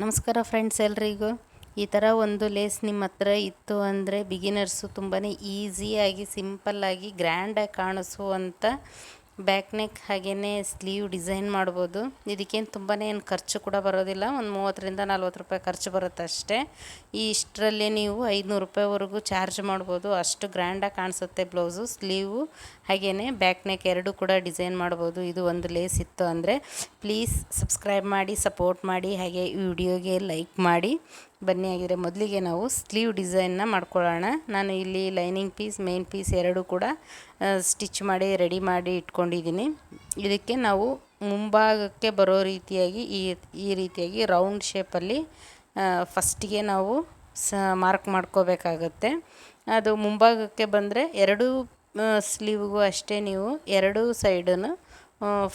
ನಮಸ್ಕಾರ ಫ್ರೆಂಡ್ಸ್ ಎಲ್ರಿಗೂ. ಈ ಥರ ಒಂದು ಲೇಸ್ ನಿಮ್ಮ ಹತ್ರ ಇತ್ತು ಅಂದರೆ ಬಿಗಿನರ್ಸು ತುಂಬಾ ಈಸಿಯಾಗಿ ಸಿಂಪಲ್ಲಾಗಿ ಗ್ರ್ಯಾಂಡಾಗಿ ಕಾಣಿಸುವಂಥ ಬ್ಯಾಕ್ ನೆಕ್ ಹಾಗೆಯೇ ಸ್ಲೀವ್ ಡಿಸೈನ್ ಮಾಡ್ಬೋದು. ಇದಕ್ಕೇನು ತುಂಬಾ ಏನು ಖರ್ಚು ಕೂಡ ಬರೋದಿಲ್ಲ. ಒಂದು ಮೂವತ್ತರಿಂದ ನಲ್ವತ್ತು ರೂಪಾಯಿ ಖರ್ಚು ಬರುತ್ತೆ ಅಷ್ಟೇ. ಈ ಇಷ್ಟರಲ್ಲೇ ನೀವು ಐದುನೂರು ರೂಪಾಯಿವರೆಗೂ ಚಾರ್ಜ್ ಮಾಡ್ಬೋದು. ಅಷ್ಟು ಗ್ರ್ಯಾಂಡಾಗಿ ಕಾಣಿಸುತ್ತೆ ಬ್ಲೌಸು, ಸ್ಲೀವು. ಹಾಗೇ ಬ್ಯಾಕ್ ನೆಕ್ ಎರಡೂ ಕೂಡ ಡಿಸೈನ್ ಮಾಡ್ಬೋದು. ಇದು ಒಂದು ಲೇಸ್ ಇತ್ತು ಅಂದರೆ ಪ್ಲೀಸ್ ಸಬ್ಸ್ಕ್ರೈಬ್ ಮಾಡಿ, ಸಪೋರ್ಟ್ ಮಾಡಿ, ಹಾಗೆ ವಿಡಿಯೋಗೆ ಲೈಕ್ ಮಾಡಿ. ಬನ್ನಿ ಆಗಿದ್ರೆ ಮೊದಲಿಗೆ ನಾವು ಸ್ಲೀವ್ ಡಿಸೈನ್ನ ಮಾಡ್ಕೊಳ್ಳೋಣ. ನಾನು ಇಲ್ಲಿ ಲೈನಿಂಗ್ ಪೀಸ್, ಮೇನ್ ಪೀಸ್ ಎರಡೂ ಕೂಡ ಸ್ಟಿಚ್ ಮಾಡಿ, ರೆಡಿ ಮಾಡಿ ಇಟ್ಕೊಂಡಿದ್ದೀನಿ. ಇದಕ್ಕೆ ನಾವು ಮುಂಭಾಗಕ್ಕೆ ಬರೋ ರೀತಿಯಾಗಿ ಈ ಈ ರೀತಿಯಾಗಿ ರೌಂಡ್ ಶೇಪಲ್ಲಿ ಫಸ್ಟಿಗೆ ನಾವು ಸ, ಮಾರ್ಕ್ ಮಾಡ್ಕೋಬೇಕಾಗತ್ತೆ. ಅದು ಮುಂಭಾಗಕ್ಕೆ ಬಂದರೆ ಎರಡೂ ಸ್ಲೀವ್ಗೂ ಅಷ್ಟೇ ನೀವು ಎರಡೂ ಸೈಡನ್ನು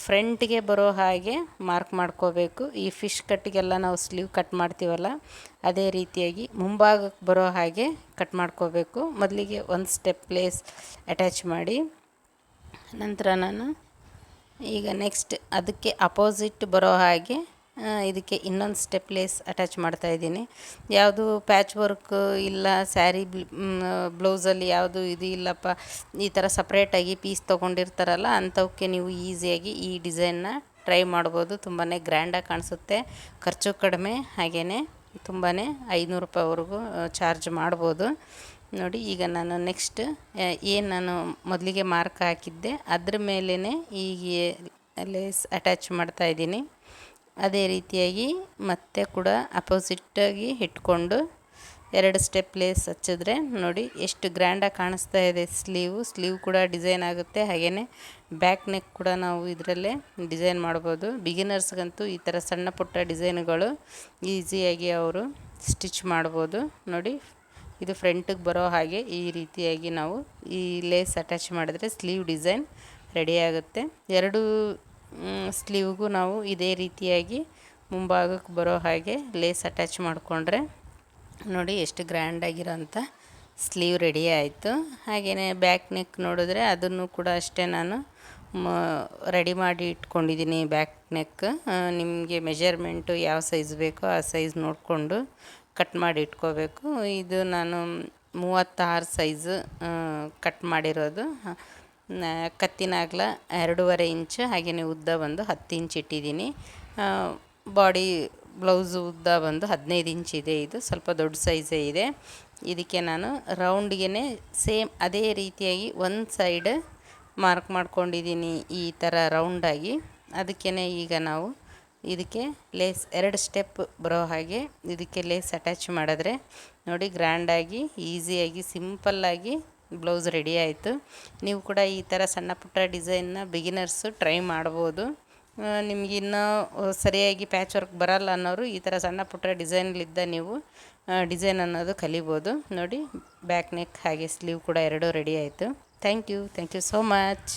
ಫ್ರಂಟ್ಗೆ ಬರೋ ಹಾಗೆ ಮಾರ್ಕ್ ಮಾಡ್ಕೋಬೇಕು. ಈ ಫಿಶ್ ಕಟ್ಟಿಗೆಲ್ಲ ನಾವು ಸ್ಲೀವ್ ಕಟ್ ಮಾಡ್ತೀವಲ್ಲ, ಅದೇ ರೀತಿಯಾಗಿ ಮುಂಭಾಗಕ್ಕೆ ಬರೋ ಹಾಗೆ ಕಟ್ ಮಾಡ್ಕೋಬೇಕು. ಮೊದಲಿಗೆ ಒಂದು ಸ್ಟೆಪ್ ಪ್ಲೇಸ್ ಅಟ್ಯಾಚ್ ಮಾಡಿ, ನಂತರ ನಾನು ಈಗ ನೆಕ್ಸ್ಟ್ ಅದಕ್ಕೆ ಅಪೋಸಿಟ್ ಬರೋ ಹಾಗೆ ಇದಕ್ಕೆ ಇನ್ನೊಂದು ಸ್ಟೆಪ್ ಲೇಸ್ ಅಟ್ಯಾಚ್ ಮಾಡ್ತಾ ಇದ್ದೀನಿ. ಯಾವುದು ಪ್ಯಾಚ್ ವರ್ಕ್ ಇಲ್ಲ ಸ್ಯಾರಿ ಬ್ಲೌಸಲ್ಲಿ ಯಾವುದು ಇದು ಇಲ್ಲಪ್ಪ, ಈ ಥರ ಸಪ್ರೇಟಾಗಿ ಪೀಸ್ ತೊಗೊಂಡಿರ್ತಾರಲ್ಲ ಅಂಥವಕ್ಕೆ ನೀವು ಈಸಿಯಾಗಿ ಈ ಡಿಸೈನ್ನ ಟ್ರೈ ಮಾಡ್ಬೋದು. ತುಂಬಾ ಗ್ರ್ಯಾಂಡಾಗಿ ಕಾಣಿಸುತ್ತೆ. ಖರ್ಚು ಕಡಿಮೆ ಹಾಗೆಯೇ ತುಂಬಾ ಐನೂರು ರೂಪಾಯಿವರೆಗೂ ಚಾರ್ಜ್ ಮಾಡ್ಬೋದು. ನೋಡಿ, ಈಗ ನಾನು ನೆಕ್ಸ್ಟ್ ಏನು ನಾನು ಮೊದಲಿಗೆ ಮಾರ್ಕ್ ಹಾಕಿದ್ದೆ, ಅದ್ರ ಮೇಲೇ ಈಗ ಲೇಸ್ ಅಟ್ಯಾಚ್ ಮಾಡ್ತಾಯಿದ್ದೀನಿ ಅದೇ ರೀತಿಯಾಗಿ ಮತ್ತೆ ಕೂಡ ಅಪೋಸಿಟ್ಟಾಗಿ ಇಟ್ಕೊಂಡು ಎರಡು ಸ್ಟೆಪ್ ಲೇಸ್ ಹಚ್ಚಿದ್ರೆ ನೋಡಿ ಎಷ್ಟು ಗ್ರ್ಯಾಂಡಾಗಿ ಕಾಣಿಸ್ತಾ ಇದೆ ಸ್ಲೀವು ಸ್ಲೀವ್ ಕೂಡ ಡಿಸೈನ್ ಆಗುತ್ತೆ. ಹಾಗೆಯೇ ಬ್ಯಾಕ್ ನೆಕ್ ಕೂಡ ನಾವು ಇದರಲ್ಲೇ ಡಿಸೈನ್ ಮಾಡ್ಬೋದು. ಬಿಗಿನರ್ಸ್ಗಂತೂ ಈ ಥರ ಸಣ್ಣ ಪುಟ್ಟ ಡಿಸೈನ್ಗಳು ಈಸಿಯಾಗಿ ಅವರು ಸ್ಟಿಚ್ ಮಾಡ್ಬೋದು. ನೋಡಿ ಇದು ಫ್ರಂಟಿಗೆ ಬರೋ ಹಾಗೆ ಈ ರೀತಿಯಾಗಿ ನಾವು ಈ ಲೇಸ್ ಅಟ್ಯಾಚ್ ಮಾಡಿದ್ರೆ ಸ್ಲೀವ್ ಡಿಸೈನ್ ರೆಡಿ ಆಗುತ್ತೆ. ಎರಡು ಸ್ಲೀವ್ಗೂ ನಾವು ಇದೇ ರೀತಿಯಾಗಿ ಮುಂಭಾಗಕ್ಕೆ ಬರೋ ಹಾಗೆ ಲೇಸ್ ಅಟ್ಯಾಚ್ ಮಾಡಿಕೊಂಡ್ರೆ ನೋಡಿ ಎಷ್ಟು ಗ್ರ್ಯಾಂಡಾಗಿರೋಂಥ ಸ್ಲೀವ್ ರೆಡಿ ಆಯಿತು. ಹಾಗೆಯೇ ಬ್ಯಾಕ್ ನೆಕ್ ನೋಡಿದ್ರೆ ಅದನ್ನು ಕೂಡ ಅಷ್ಟೇ ನಾನು ರೆಡಿ ಮಾಡಿ ಇಟ್ಕೊಂಡಿದ್ದೀನಿ ಬ್ಯಾಕ್ ನೆಕ್. ನಿಮಗೆ ಮೆಜರ್ಮೆಂಟು ಯಾವ ಸೈಜ್ ಬೇಕೋ ಆ ಸೈಜ್ ನೋಡಿಕೊಂಡು ಕಟ್ ಮಾಡಿ ಇಟ್ಕೋಬೇಕು. ಇದು ನಾನು ಮೂವತ್ತಾರು ಸೈಜು ಕಟ್ ಮಾಡಿರೋದು. ಕತ್ತಿನ ಅಗಲ ಎರಡೂವರೆ ಇಂಚು ಹಾಗೆಯೇ ಉದ್ದ ಬಂದು ಹತ್ತು ಇಂಚ್ ಇಟ್ಟಿದ್ದೀನಿ. ಬಾಡಿ ಬ್ಲೌಸು ಉದ್ದ ಬಂದು ಹದಿನೈದು ಇಂಚ್ ಇದೆ ಇದು, ಸ್ವಲ್ಪ ದೊಡ್ಡ ಸೈಜೇ ಇದೆ. ಇದಕ್ಕೆ ನಾನು ರೌಂಡ್ಗೆ ಸೇಮ್ ಅದೇ ರೀತಿಯಾಗಿ ಒಂದು ಸೈಡ್ ಮಾರ್ಕ್ ಮಾಡ್ಕೊಂಡಿದ್ದೀನಿ ಈ ಥರ ರೌಂಡಾಗಿ. ಅದಕ್ಕೇ ಈಗ ನಾವು ಇದಕ್ಕೆ ಲೇಸ್, ಎರಡು ಸ್ಟೆಪ್ ಬರೋ ಹಾಗೆ ಇದಕ್ಕೆ ಲೇಸ್ ಅಟ್ಯಾಚ್ ಮಾಡಿದ್ರೆ ನೋಡಿ ಗ್ರ್ಯಾಂಡಾಗಿ, ಈಸಿಯಾಗಿ, ಸಿಂಪಲ್ಲಾಗಿ ಬ್ಲೌಸ್ ರೆಡಿ ಆಯಿತು. ನೀವು ಕೂಡ ಈ ಥರ ಸಣ್ಣ ಪುಟ್ಟ ಡಿಸೈನ್ನ ಬಿಗಿನರ್ಸು ಟ್ರೈ ಮಾಡ್ಬೋದು. ನಿಮಗಿನ್ನೂ ಸರಿಯಾಗಿ ಪ್ಯಾಚ್ ವರ್ಕ್ ಬರಲ್ಲ ಅನ್ನೋರು ಈ ಥರ ಸಣ್ಣ ಪುಟ್ಟ ಡಿಸೈನ್ಲಿದ್ದ ನೀವು ಡಿಸೈನ್ ಅನ್ನೋದು ಕಲಿಬೋದು. ನೋಡಿ ಬ್ಯಾಕ್ ನೆಕ್ ಹಾಗೆ ಸ್ಲೀವ್ ಕೂಡ ಎರಡೂ ರೆಡಿ ಆಯಿತು. Thank you thank you so much